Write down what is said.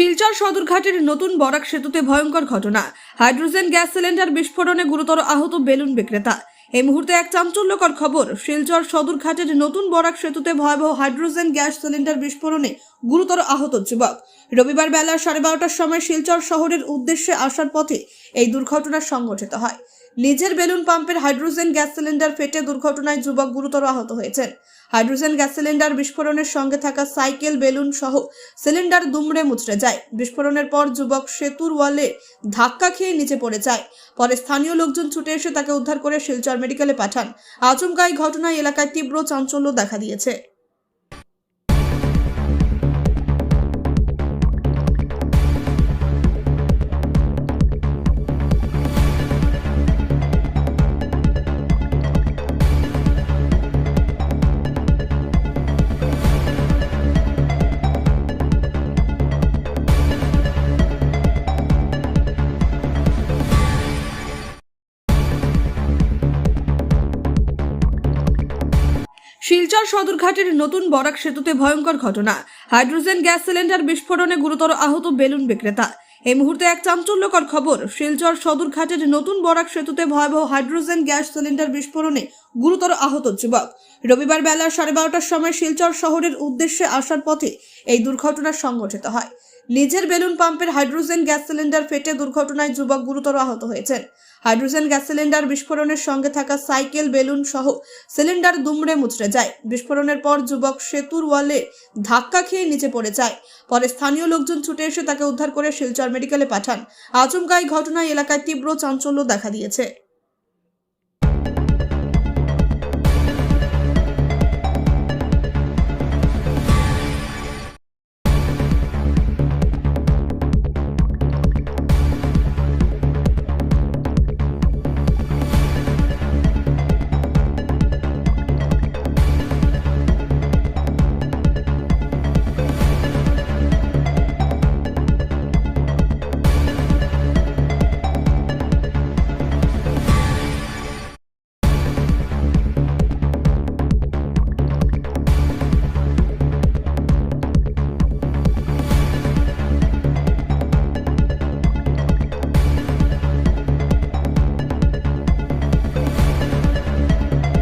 শিলচর সদরঘাটের নতুন বরাক সেতুতে ভয়ঙ্কর ঘটনা। হাইড্রোজেন গ্যাস সিলিন্ডার বিস্ফোরণে গুরুতর আহত বেলুন বিক্রেতা। এই মুহূর্তে এক চাঞ্চল্যকর খবর, শিলচর সদরঘাটের নতুন বরাক সেতুতে ভয়াবহ হাইড্রোজেন গ্যাস সিলিন্ডার বিস্ফোরণে গুরুতর আহত যুবক। রবিবার বেলা সাড়ে বারোটার সময় শিলচর শহরের উদ্দেশ্যে আসার পথে এই দুর্ঘটনা সংঘটিত হয়। নিজের বেলুন পাম্পের হাইড্রোজেন গ্যাস সিলিন্ডার ফেটে দুর্ঘটনায় যুবক গুরুতর আহত হয়েছেন। হাইড্রোজেন গ্যাস সিলিন্ডার বিস্ফোরণের সঙ্গে থাকা সাইকেল, বেলুন সহ সিলিন্ডার দুমড়ে মুচড়ে যায়। বিস্ফোরণের পর যুবক সেতুর ওয়ালে ধাক্কা খেয়ে নিচে পড়ে যায়। পরে স্থানীয় লোকজন ছুটে এসে তাকে উদ্ধার করে শিলচর মেডিকেলে পাঠান। আচমকা এই ঘটনায় এলাকায় তীব্র চাঞ্চল্য দেখা দিয়েছে। শিলচর সদরঘাটের নতুন বরাক সেতুতে ভয়ঙ্কর ঘটনা। হাইড্রোজেন গ্যাস সিলিন্ডার বিস্ফোরণে গুরুতর আহত বেলুন বিক্রেতা। এই মুহূর্তে এক চাঞ্চল্যকর খবর, শিলচর সদরঘাটের নতুন বরাক সেতুতে ভয়াবহ হাইড্রোজেন গ্যাস সিলিন্ডার বিস্ফোরণে গুরুতর আহত যুবক। রবিবার বেলা সাড়ে বারোটার সময় শিলচর শহরের উদ্দেশ্যে আসার পথে এই দুর্ঘটনা সংঘটিত হয়। নিজের বেলুন পাম্পের হাইড্রোজেন গ্যাস সিলিন্ডার ফেটে দুর্ঘটনায় যুবক গুরুতর আহত হয়েছেন। হাইড্রোজেন গ্যাস সিলিন্ডার বিস্ফোরণের সঙ্গে থাকা সাইকেল, বেলুন সহ সিলিন্ডার দুমড়ে মুচড়ে যায়। বিস্ফোরণের পর যুবক সেতুর ওয়ালে ধাক্কা খেয়ে নিচে পড়ে যায়। পরে স্থানীয় লোকজন ছুটে এসে তাকে উদ্ধার করে শিলচর মেডিকেলে পাঠান। আচমকা এই ঘটনায় এলাকায় তীব্র চাঞ্চল্য দেখা দিয়েছে।